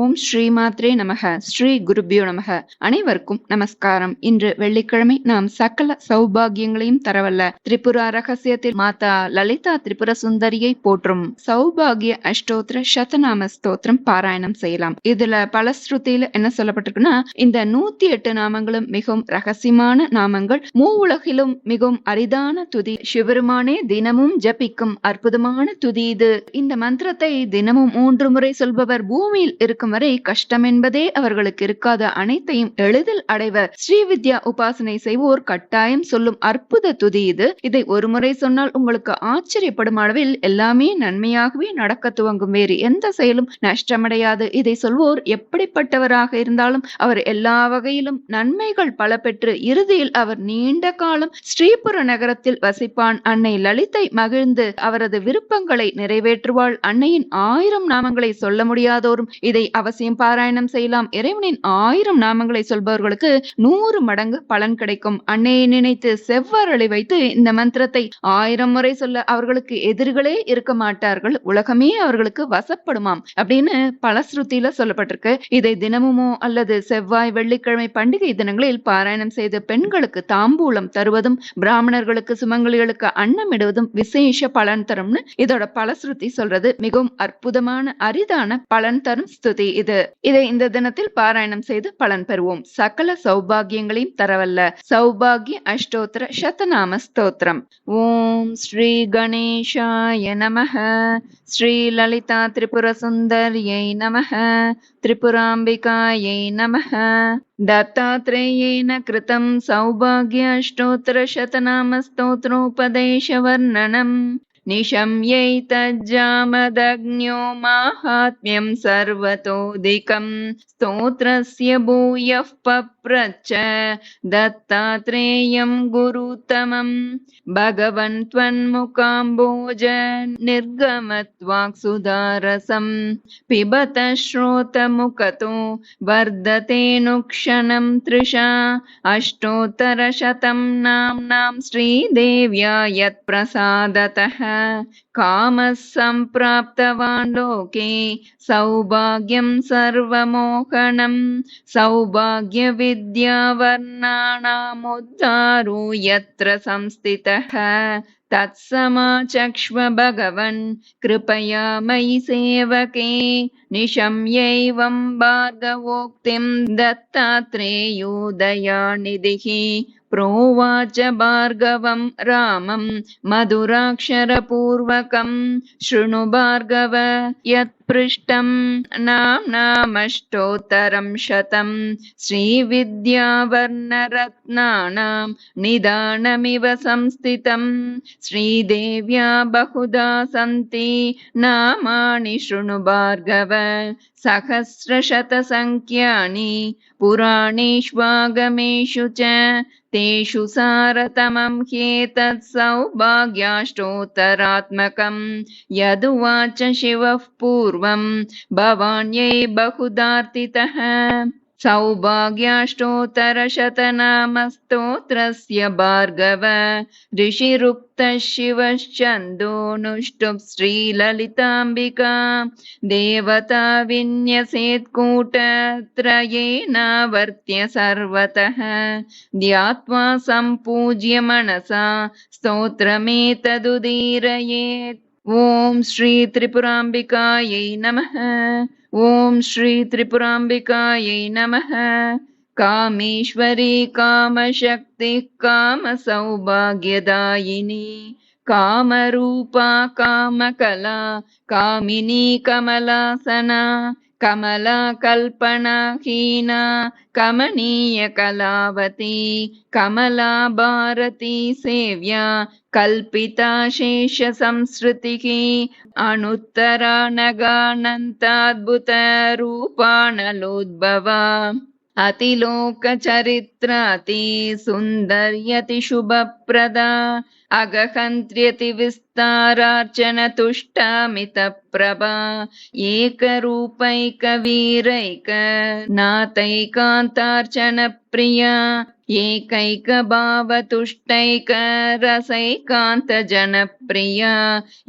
ஓம் ஸ்ரீ மாத்ரே நமக. ஸ்ரீ குருபியோ நமக. அனைவருக்கும் நமஸ்காரம். இன்று வெள்ளிக்கிழமை நாம் சகல சௌபாகியங்களையும் தரவல்ல. திரிபுரா ரகசியத்தில் மாதா லலிதா திரிபுர சுந்தரியை போற்றும் சௌபாகிய அஷ்டோத்திர சதநாம ஸ்தோத்திரம் பாராயணம் செய்யலாம். இதுல பலஸ்ருதியில என்ன சொல்லப்பட்டிருக்குன்னா இந்த நூத்தி எட்டு நாமங்களும் மிகவும் ரகசியமான நாமங்கள். மூ உலகிலும் மிகவும் அரிதான துதி. சிவருமானே தினமும் ஜபிக்கும் அற்புதமான துதி இது. இந்த மந்திரத்தை தினமும் மூன்று முறை சொல்பவர் பூமியில் இருக்கும் வரை கஷ்டம் என்பதே அவர்களுக்கு இருக்காத. அனைத்தையும் எளிதில் அடைவர் ஸ்ரீவித்யா உபாசனை செய்வோர் கட்டாயம் சொல்லும் அற்புத துதி இது. இதை ஒரு முறை சொன்னால் உங்களுக்கு ஆச்சரியப்படும் அளவில் எல்லாமே நன்மையாகவே நடக்க துவங்கும். வேறு எந்த செயலும் நஷ்டமடையாது. இதை சொல்வோர் எப்படிப்பட்டவராக இருந்தாலும் அவர் எல்லா வகையிலும் நன்மைகள் பல பெற்று இறுதியில் அவர் நீண்ட காலம் ஸ்ரீபுர நகரத்தில் வசிப்பான். அன்னை லலிதை மகிழ்ந்து அவரது விருப்பங்களை நிறைவேற்றுவாள். அன்னையின் ஆயிரம் நாமங்களை சொல்ல முடியாதோரும் இதை அவசியம் பாராயணம் செய்யலாம். இறைவனின் ஆயிரம் நாமங்களை சொல்பவர்களுக்கு நூறு மடங்கு பலன் கிடைக்கும். அன்னையை நினைத்து செவ்வரளி வைத்து இந்த மந்திரத்தை ஆயிரம் முறை சொல்ல அவர்களுக்கு எதிரிகளே இருக்க மாட்டார்கள். உலகமே அவர்களுக்கு வசப்படுமாம் அப்படின்னு பலஸ்ருதியில சொல்லப்பட்டிருக்கு. இதை தினமுமோ அல்லது செவ்வாய் வெள்ளிக்கிழமை பண்டிகை தினங்களில் பாராயணம் செய்து பெண்களுக்கு தாம்பூலம் தருவதும் பிராமணர்களுக்கு சுமங்கலிகளுக்கு அன்னமிடுவதும் விசேஷ பலன் தரும்னு இதோட பலஸ்ருதி சொல்றது. மிகவும் அற்புதமான அரிதான பலன் தரும் ஸ்துதி. இது இதை இந்த தினத்தில் பாராயணம் செய்து பலன் பெறுவோம் சகல சௌபாகியங்களையும் தரவல்ல சௌபாகிய அஷ்டோத்திர சதநாம ஸ்தோத்திரம் ஓம் ஸ்ரீ கணேஷாய நமக ஸ்ரீ லலிதா திரிபுர சுந்தர்யை நமக त्रिपुराम्बिकायै नमः दत्तात्रेयेण कृतं सौभाग्य अष्टोत्तरशतनामस्तोत्रोपदेशवर्णनम् निशम्यैतज्जामदग्न्यो माहात्म्यं सर्वतोऽधिकं स्तोत्रस्य भूयः पप्रच्छ दत्तात्रेयं गुरुतमम् भगवन् त्वन्मुकाम्बोज निर्गमत्वाक्सुधारसम् पिबत श्रोतमुखतो वर्धतेऽनुक्षणं तृषा अष्टोत्तरशतं नाम्नां श्रीदेव्या यत्प्रसादतः कामः सम्प्राप्तवान् लोके सौभाग्यं सर्वमोहनं सौभाग्यविद्यावर्णानामुद्धारो यत्र संस्थितः तत्समाचक्ष्व भगवन् कृपया मयि सेवके निशम्यैवं भार्गवोक्तिं दत्तात्रेयो दयानिधिः प्रोवाच भार्गवं रामं मधुराक्षरपूर्वकं। शृणु भार्गव यत्पृष्टं। नाम्नामष्टोत्तरं शतं। श्रीविद्यावर्णरत्नानां निदानमिव संस्थितं। श्रीदेव्या बहुधा सन्ति। नामानि शृणु भार्गव सहस्रशतसङ्ख्यानि पुराणेष्वागमेषु च तेषु सारतमं ह्येतत् सौभाग्याष्टोत्तरात्मकं यदुवाच शिवः पूर्वं भवान्यै बहुदार्तितः सौभाग्याष्टोत्तरशतनामस्तोत्रस्य भार्गव। ऋषिरुक्तः शिवश्चन्दोनुष्टुप् श्रीललिताम्बिका। देवता विन्यसेत्कूटत्रयेनावर्त्य सर्वतः। ध्यात्वा सम्पूज्य मनसा स्तोत्रमेतदुदीरयेत्। ॐ श्री त्रिपुराम्बिकायै नमः ॐ श्री त्रिपुराम्बिकायै नमः। कामेश्वरी कामशक्तिः कामसौभाग्यदायिनी कामरूपा कामकला कामिनी कमलासना कमला कल्पनाहीना कमनीयकलावती कमला भारती सेव्या कल्पिता शेषसंसृतिः अनुत्तरा नगानन्ताद्भुतरूपाणलोद्भवा अतिलोकचरित्राति सुन्दर्यति शुभप्रदा अगहन्त्र्यतिविस्तारार्चनतुष्टामितप्रभा एकरूपैकवीरैक नातैकान्तार्चनप्रिया एकैकभावतुष्टैकरसैकान्तजनप्रिया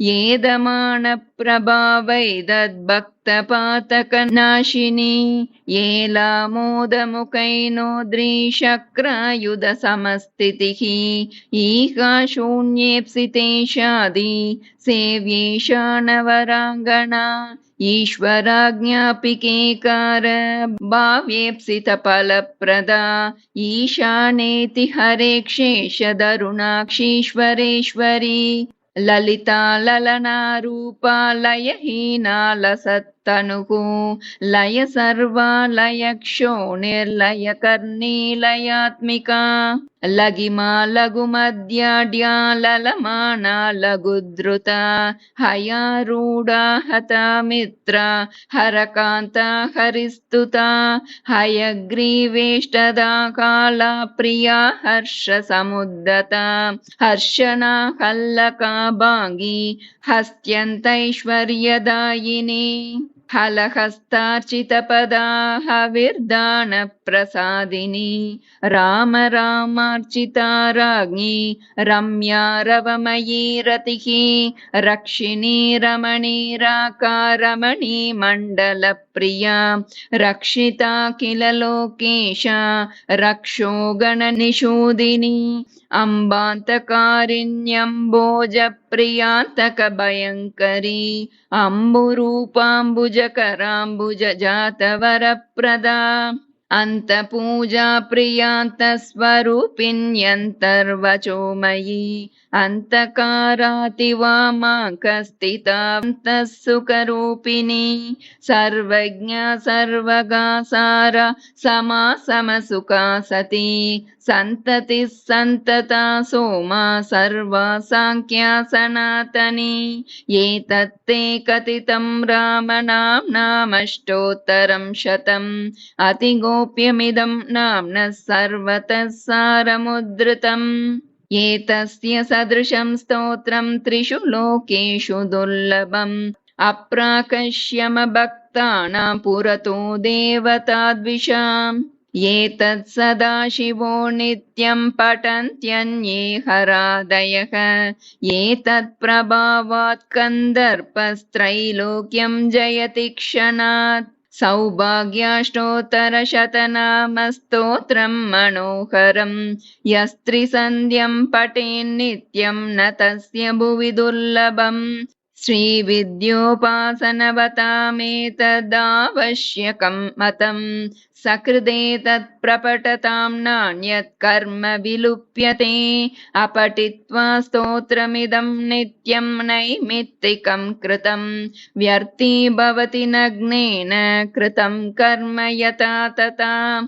येदमानप्रभावैदद्भक्तपातकनाशिनी येलामोदमुखैनोद्रीशक्रायुधसमस्थितिः ईका शून्येप्सितेशादि सेव्येषा नवराङ्गणा ईश्वराज्ञापिकेकार भाव्येप्सितफलप्रदा ईशानेति हरेक्षेषदरुणाक्षीश्वरेश्वरी ललिता ललनारूपा लयहीना लसत्तनुः लय सर्वालय क्षोणिर्लयकर्णीलयात्मिका लगिमा लघुमद्याड्या ललमाना लघुद्रुता हयारूढा हता मित्रा हरकान्ता हरिस्तुता हयग्रीवेष्टदा काला प्रिया हर्षसमुद्दता हर्षणा हल्लका भाङ्गी हस्त्यन्तैश्वर्यदायिनी हलहस्तार्चितपदा हविर्दानप्रसादिनी राम रामार्चिता राज्ञी रम्या रवमयी रतिः रक्षिणी रमणीराकारमणी मण्डलप्रिया रक्षिता किल लोकेशा रक्षो गणनिषूदिनी अम्बान्तकारिण्यम्बोजप्रियान्तकभयङ्करी अम्बुरूपाम्बुजकराम्बुजजातवरप्रदा अन्तपूजा प्रियान्तस्वरूपिण्यन्तर्वचोमयी अन्तकारातिवामाकस्थितान्तः सुखरूपिणी सर्वज्ञा सर्वगासार समासमसुखा सती। सन्ततिः सन्तता सोमा सर्वा साङ्ख्या सनातनी। एतत्ते कथितं रामनाम्नामष्टोत्तरं शतम् अतिगोप्यमिदं नाम्नः सर्वतः सारमुद्धृतम् एतस्य सदृशं स्तोत्रं त्रिषु लोकेषु दुर्लभम्। अप्राकश्यमभक्तानां पुरतो देवताद्विषाम्। एतत् सदाशिवो नित्यं पठन्त्यन्ये हरादयः। एतत् प्रभावात् कन्दर्पस्त्रैलोक्यं जयति क्षणात् सौभाग्याष्टोत्तरशतनामस्तोत्रं मनोहरं यस्त्रिसन्ध्यं पठेन्नित्यं न तस्य भुवि दुर्लभम् श्रीविद्योपासनवतामेतदावश्यकं मतम् सकृदे तत्प्रपठतां नान्यत् कर्म विलुप्यते। अपठित्वा स्तोत्रमिदं नित्यं नैमित्तिकं कृतं। व्यर्थी भवति नग्नेन कृतं कर्म यथा तथा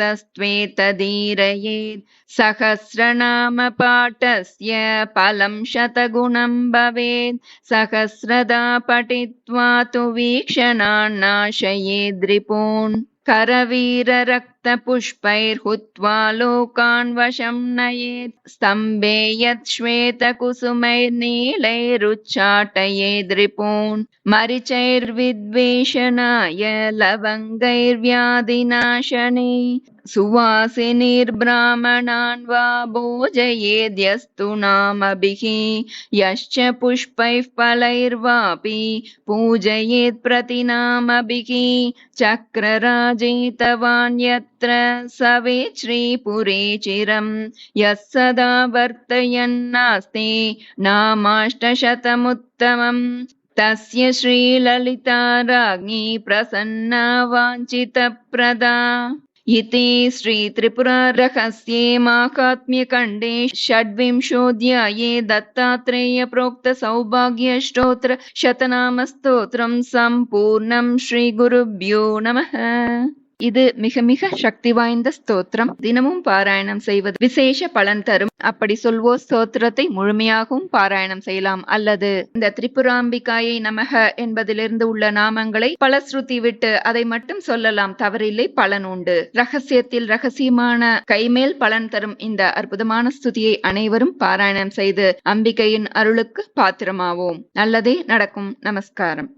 सहस्रनामपाठादावशक्तस्त्वेतदीरयेत् सहस्रनामपाठस्य फलं शतगुणं भवेत् सहस्रदा पठित्वा तु वीक्षणान्नाशयेद्रिपून् करवीररक्तपुष्पैर्हुत्वा लोकान् वशं नयेत् स्तम्भे यत् श्वेतकुसुमैर्नीलैरुच्चाटयेद्रिपून् मरिचैर्विद्वेषणाय लवङ्गैर्व्याधिनाशने सुवासिनिर्ब्राह्मणान् वा भोजयेद्यस्तु नामभिः यश्च पुष्पैः फलैर्वापि पूजयेत् प्रतिनामभिः चक्रराजेतवान् यत्र सवेत् श्रीपुरे चिरम् यः सदा वर्तयन्नास्ति नामाष्टशतमुत्तमम् तस्य श्रीललिता राज्ञी प्रसन्ना वाञ्छितप्रदा इति श्रीत्रिपुरारहस्ये माहात्म्यखण्डे षड्विंशोऽध्याये दत्तात्रेयप्रोक्तसौभाग्यस्तोत्र शतनामस्तोत्रं सम्पूर्णं श्रीगुरुभ्यो नमः இது மிக மிக சக்தி வாய்ந்த ஸ்தோத்திரம். தினமும் பாராயணம் செய்வது விசேஷ பலன் தரும். அப்படி சொல்வோர் ஸ்தோத்திரத்தை முழுமையாகவும் பாராயணம் செய்யலாம். அல்லது இந்த திரிபுராம்பிகாயை நமக என்பதிலிருந்து உள்ள நாமங்களை பலஸ்ருதி விட்டு அதை மட்டும் சொல்லலாம். தவறில்லை பலன் உண்டு. ரகசியத்தில் ரகசியமான கைமேல் பலன் தரும் இந்த அற்புதமான ஸ்துதியை அனைவரும் பாராயணம் செய்து அம்பிகையின் அருளுக்கு பாத்திரமாவோம். நல்லதே நடக்கும். நமஸ்காரம்.